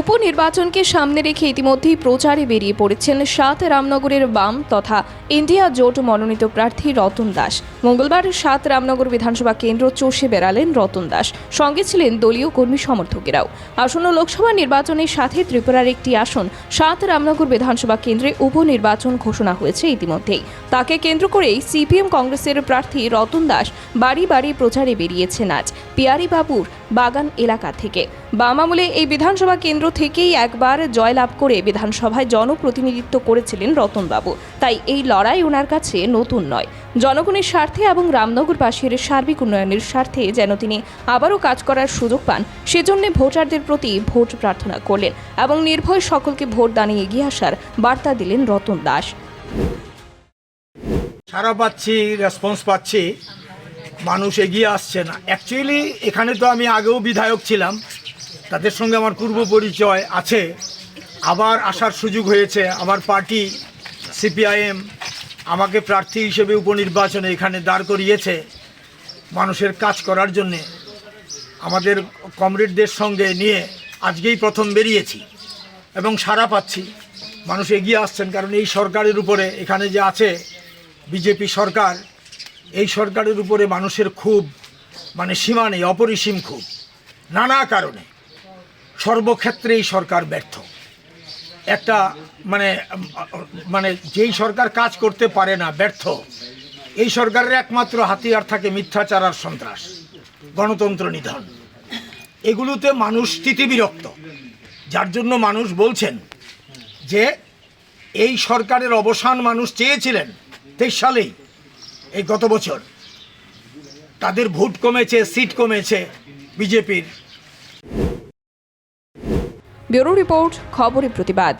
উপনির্বাচনকে সামনে রেখে ইতিমধ্যেই প্রচারে বেরিয়ে পড়েছেন সাত রামনগরের বাম তথা ইন্ডিয়া জোট মনোনীত প্রার্থী রতন দাস। মঙ্গলবার সাত রামনগর বিধানসভা কেন্দ্র চষে বেড়ালেন রতন দাস। সঙ্গে ছিলেন দলীয় কর্মী সমর্থকেরাও। আসন্ন লোকসভা নির্বাচনের সাথে ত্রিপুরার একটি আসন সাত রামনগর বিধানসভা কেন্দ্রে উপনির্বাচন ঘোষণা হয়েছে ইতিমধ্যেই। তাকে কেন্দ্র করেই সিপিএম কংগ্রেসের প্রার্থী রতন দাস বাড়ি বাড়ি প্রচারে বেরিয়েছেন আজ। পিয়ারি বাবুর বাগান এলাকা থেকে। বাম আমলে এই বিধানসভা কেন্দ্র থেকেই একবার জয়লাভ করে বিধানসভায় জনপ্রতিনিধিত্ব করেছিলেন রতনবাবু। তাই এই লড়াই ওনার কাছে নতুন নয়। জনগণের স্বার্থে এবং রামনগরবাসীর সার্বিক উন্নয়নের স্বার্থে যেন তিনি আবারও কাজ করার সুযোগ পান, সেজন্য ভোটারদের প্রতি ভোট প্রার্থনা করলেন এবং নির্ভয় সকলকে ভোট দানে এগিয়ে আসার বার্তা দিলেন রতন দাস। সারা পাচ্ছি রেসপন্স পাচ্ছি। মানুষ এগিয়ে আসছে না। অ্যাকচুয়ালি এখানে তো আমি আগেও বিধায়ক ছিলাম। তাদের সঙ্গে আমার পূর্ব পরিচয় আছে। আবার আসার সুযোগ হয়েছে। আমার পার্টি সিপিআইএম আমাকে প্রার্থী হিসেবে উপনির্বাচনে এখানে দাঁড় করিয়েছে মানুষের কাজ করার জন্যে। আমাদের কমরেডদের সঙ্গে নিয়ে আজকেই প্রথম বেরিয়েছি এবং সারা পাচ্ছি। মানুষ এগিয়ে আসছেন, কারণ এই সরকারের উপরে এখানে যে আছে, বিজেপি সরকার এই সরকারের উপরে মানুষের খুব মানে সীমা নেই, অপরিসীম খুব নানা কারণে সর্বক্ষেত্রে এই সরকার ব্যর্থ। একটা মানে মানে যেই সরকার কাজ করতে পারে না, ব্যর্থ, এই সরকারের একমাত্র হাতিয়ার থাকে মিথ্যাচার আর সন্ত্রাস, গণতন্ত্র নিধন। এগুলোতে মানুষ স্থিতিবিরক্ত যার জন্য মানুষ বলছেন যে, এই সরকারের অবসান মানুষ চেয়েছিলেন তেইশ সালেই। এই গত বছর তাদের ভোট কমেছে সিট কমেছে বিজেপির। ব্যুরো রিপোর্ট খবরের প্রতিবাদ।